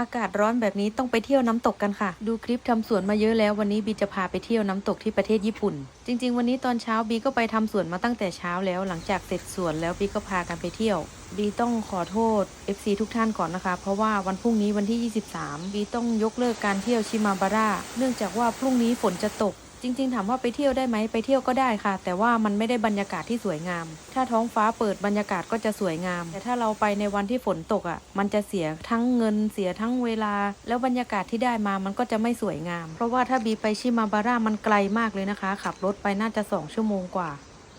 อากาศร้อนแบบนี้ต้องไปเที่ยวน้ำตกกันค่ะ ดูคลิปทำสวนมาเยอะแล้ววันนี้บีจะพาไปเที่ยวน้ำตกที่ประเทศญี่ปุ่น จริง ๆ วันนี้ตอนเช้าบีก็ไปทำสวนมาตั้งแต่เช้าแล้ว หลังจากเสร็จสวนแล้วบีก็พากันไปเที่ยวบีต้องขอโทษ FC ทุกท่านก่อนนะคะ เพราะว่าวันพรุ่งนี้วันที่ 23บีต้องยกเลิกการเที่ยวชิมาบาร่าเนื่องจากว่าพรุ่งนี้ฝนจะตก จริง ๆ ถามว่าไปเที่ยวได้ไหมไปเที่ยวก็ได้ค่ะ แต่ว่ามันไม่ได้บรรยากาศที่สวยงาม ถ้าท้องฟ้าเปิดบรรยากาศก็จะสวยงาม แต่ถ้าเราไปในวันที่ฝนตกอะ มันจะเสียทั้งเงินเสียทั้งเวลา แล้วบรรยากาศที่ได้มามันก็จะไม่สวยงาม เพราะว่าถ้าบีไปชิมาบาร่ามันไกลมากเลยนะคะ ขับรถไปน่าจะสองชั่วโมงกว่า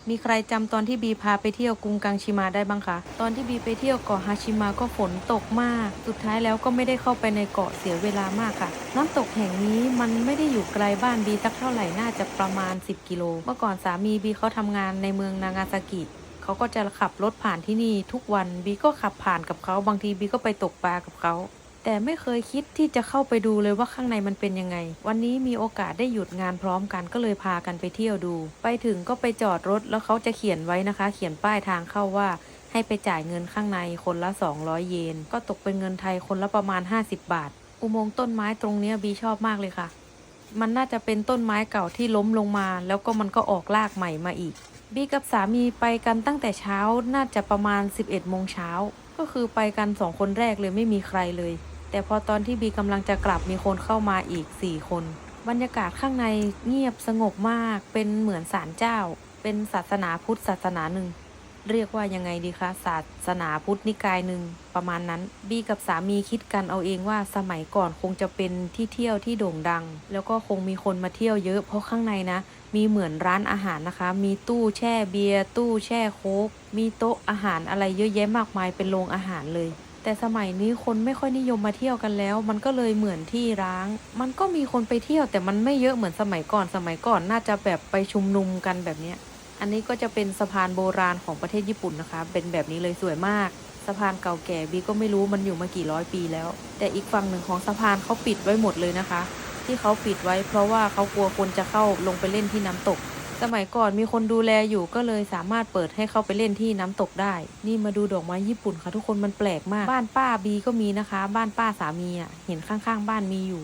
มีใครจำตอนที่บีพาไปเที่ยวกรุงกังชิมาได้บ้างคะ ตอนที่บีไปเที่ยวเกาะฮาชิมะก็ฝนตกมาก สุดท้ายแล้วก็ไม่ได้เข้าไปในเกาะเสียเวลามากค่ะ น้ำตกแห่งนี้มันไม่ได้อยู่ไกลบ้านบีสักเท่าไหร่ น่าจะประมาณ 10 กิโล เมื่อก่อนสามีบีเขาทำงานในเมืองนางาซากิเขาก็จะขับรถผ่านที่นี่ทุกวันบีก็ขับผ่านกับเขา บางทีบีก็ไปตกปลากับเขา แต่ไม่เคยคิดที่จะเข้าไปดูเลยว่าข้างในมันเป็นยังไง วันนี้มีโอกาสได้หยุดงานพร้อมกันก็เลยพากันไปเที่ยวดู ไปถึงก็ไปจอดรถแล้วเขาจะเขียนไว้นะคะ เขียนป้ายทางเข้าว่าให้ไปจ่ายเงินข้างในคนละ 200 เยน ก็ตกเป็นเงินไทยคนละประมาณ 50 บาท อุโมงค์ต้นไม้ตรงเนี้ยบีชอบมากเลยค่ะ มันน่าจะเป็นต้นไม้เก่าที่ล้มลงมา แล้วก็มันก็ออกรากใหม่มาอีก บีกับสามีไปกันตั้งแต่เช้าน่าจะประมาณ 11โมงเช้า ก็คือไปกันสองคนแรกเลยไม่มีใครเลย แต่พอตอนที่บีกำลังจะกลับมีคนเข้ามาอีก 4 คน บรรยากาศข้างในเงียบสงบมาก เป็นเหมือนศาลเจ้า เป็นศาสนาพุทธศาสนาหนึ่ง เรียกว่ายังไงดีคะศาสนาพุทธนิกายหนึ่งประมาณนั้น บีกับสามีคิดกันเอาเองว่าสมัยก่อนคงจะเป็นที่เที่ยวที่โด่งดัง แล้วก็คงมีคนมาเที่ยวเยอะ เพราะข้างในนะ มีเหมือนร้านอาหารนะคะ มีตู้แช่เบียร์ ตู้แช่โค้ก มีโต๊ะอาหารอะไรเยอะแยะมากมายเป็นโรงอาหารเลย แต่สมัยนี้คนไม่ค่อยนิยมมาเที่ยวกันแล้ว มันก็เลยเหมือนที่ร้าง มันก็มีคนไปเที่ยวแต่มันไม่เยอะเหมือนสมัยก่อน สมัยก่อนน่าจะแบบไปชุมนุมกันแบบเนี้ย อันนี้ก็จะเป็นสะพานโบราณของประเทศญี่ปุ่นนะคะ เป็นแบบนี้เลยสวยมาก สะพานเก่าแก่บีก็ไม่รู้มันอยู่มากี่ร้อยปีแล้ว แต่อีกฝั่งหนึ่งของสะพานเขาปิดไว้หมดเลยนะคะ ที่เขาปิดไว้เพราะว่าเขากลัวคนจะเข้าลงไปเล่นที่น้ำตก สมัยก่อนมีคนดูแลอยู่ก็เลยสามารถเปิดให้เข้าไปเล่นที่น้ำตกได้ นี่มาดูดอกไม้ญี่ปุ่นค่ะทุกคนมันแปลกมาก บ้านป้าบีก็มีนะคะ บ้านป้าสามีอะเห็นข้างๆ บ้านมีอยู่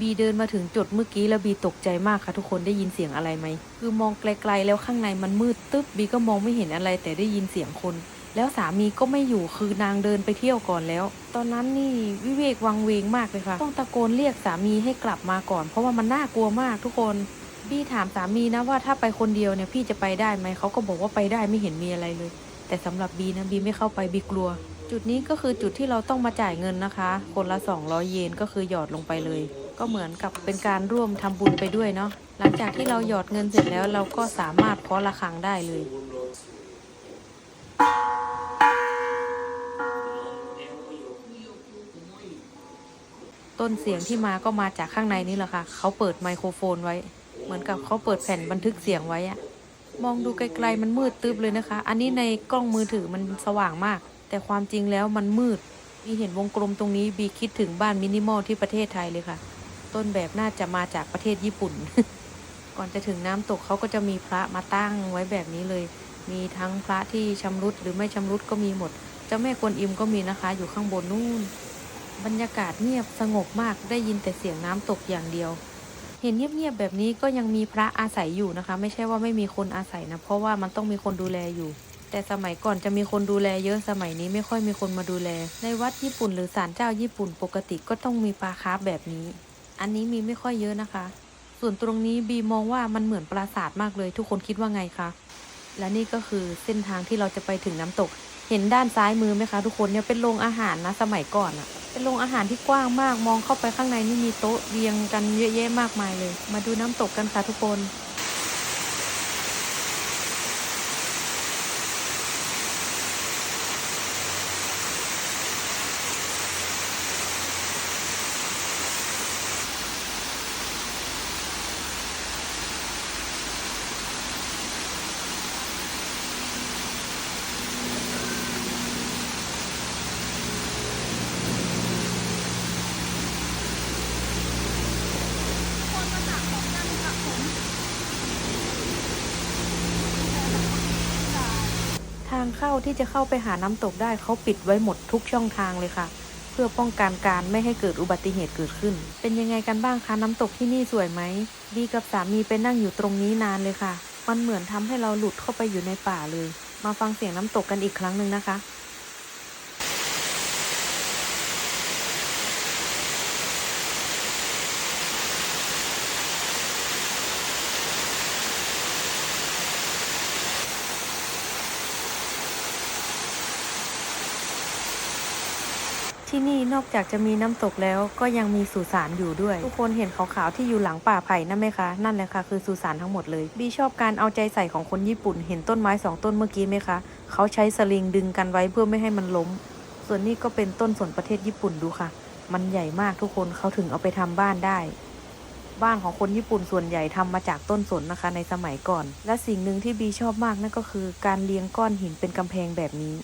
บีเดินมาถึงจุดเมื่อกี้แล้วบีตกใจมากค่ะทุกคนได้ยินเสียงอะไรไหม คือมองไกลๆแล้วข้างในมันมืดตึ๊บบีก็มองไม่เห็นอะไรแต่ได้ยินเสียงคน แล้วสามีก็ไม่อยู่คือนางเดินไปเที่ยวก่อนแล้ว ตอนนั้นนี่วิเวกวังเวงมากเลยค่ะ ต้องตะโกนเรียกสามีให้กลับมาก่อน เพราะว่ามันน่ากลัวมากทุกคนบี้ถามสามีนะว่าถ้าไปคนเดียวเนี่ยพี่จะไปได้ไหมเขาก็บอกว่าไปได้ไม่เห็นมีอะไรเลย แต่สำหรับบีนะบีไม่เข้าไปบีกลัว จุดนี้ก็คือจุดที่เราต้องมาจ่ายเงินนะคะ คนละ 200 เยนก็คือหยอดลงไปเลย ก็เหมือนกับเป็นการร่วมทำบุญไปด้วยเนาะหลังจากที่เราหยอดเงินเสร็จแล้วเราก็สามารถเคาะระฆังได้เลย ต้นเสียงที่มาก็มาจากข้างในนี่แหละค่ะ เขาเปิดไมโครโฟนไว้ เหมือนกับเขาเปิดแผ่นบันทึกเสียงไว้อะมองดูไกลๆมันมืดตึ๊บเลยนะคะ อันนี้ในกล้องมือถือมันสว่างมาก แต่ความจริงแล้วมันมืดบีเห็นวงกลมตรงนี้บีคิดถึงบ้านมินิมอลที่ประเทศไทยเลยค่ะ ต้นแบบน่าจะมาจากประเทศญี่ปุ่น ก่อนจะถึงน้ำตกเขาก็จะมีพระมาตั้งไว้แบบนี้เลย มีทั้งพระที่ชำรุดหรือไม่ชำรุดก็มีหมด เจ้าแม่กวนอิมก็มีนะคะ อยู่ข้างบนนู่น บรรยากาศเงียบสงบมากได้ยินแต่เสียงน้ำตกอย่างเดียว เห็นเงียบๆแบบนี้ก็ยังมีพระอาศัยอยู่นะคะ ไม่ใช่ว่าไม่มีคนอาศัยนะ เพราะว่ามันต้องมีคนดูแลอยู่ แต่สมัยก่อนจะมีคนดูแลเยอะสมัยนี้ไม่ค่อยมีคนมาดูแล ในวัดญี่ปุ่นหรือศาลเจ้าญี่ปุ่นปกติก็ต้องมีปลาคาร์ฟแบบนี้ อันนี้มีไม่ค่อยเยอะนะคะ ส่วนตรงนี้บีมองว่ามันเหมือนปราสาทมากเลย ทุกคนคิดว่าไงคะและนี่ก็คือเส้นทางที่เราจะไปถึงน้ำตก เห็นด้านซ้ายมือไหมคะ ทุกคนเนี่ยเป็นโรงอาหารนะสมัยก่อนอะ เป็นโรงอาหารที่กว้างมาก มองเข้าไปข้างในนี่มีโต๊ะเรียงกันเยอะแยะมากมายเลย มาดูน้ำตกกันค่ะทุกคน คนมาจากของกันค่ะผมางเข้าที่จะเข้าไปหาน้ำตกได้เขาปิดไว้หมดทุกช่องทางเลยค่ะ เพื่อป้องกันการไม่ให้เกิดอุบัติเหตุเกิดขึ้น เป็นยังไงกันบ้างคะน้ำตกที่นี่สวยไหมดีกับสามีไปนั่งอยู่ตรงนี้นานเลยค่ะ มันเหมือนทำให้เราหลุดเข้าไปอยู่ในป่าเลย มาฟังเสียงน้ำตกกันอีกครั้งหนึ่งนะคะ ที่นี่นอกจากจะมีน้ำตกแล้วก็ยังมีสุสานอยู่ด้วย ทุกคนเห็นขาวๆที่อยู่หลังป่าไผ่นั่นไหมคะ นั่นแหละค่ะคือสุสานทั้งหมดเลย บีชอบการเอาใจใส่ของคนญี่ปุ่น เห็นต้นไม้สองต้นเมื่อกี้ไหมคะ เขาใช้สลิงดึงกันไว้เพื่อไม่ให้มันล้ม ส่วนนี้ก็เป็นต้นสนประเทศญี่ปุ่นดูค่ะ มันใหญ่มากทุกคนเขาถึงเอาไปทำบ้านได้บ้านของคนญี่ปุ่นส่วนใหญ่ทำมาจากต้นสนนะคะในสมัยก่อน และสิ่งหนึ่งที่บีชอบมากนั่นก็คือการเลี้ยงก้อนหินเป็นกำแพงแบบนี้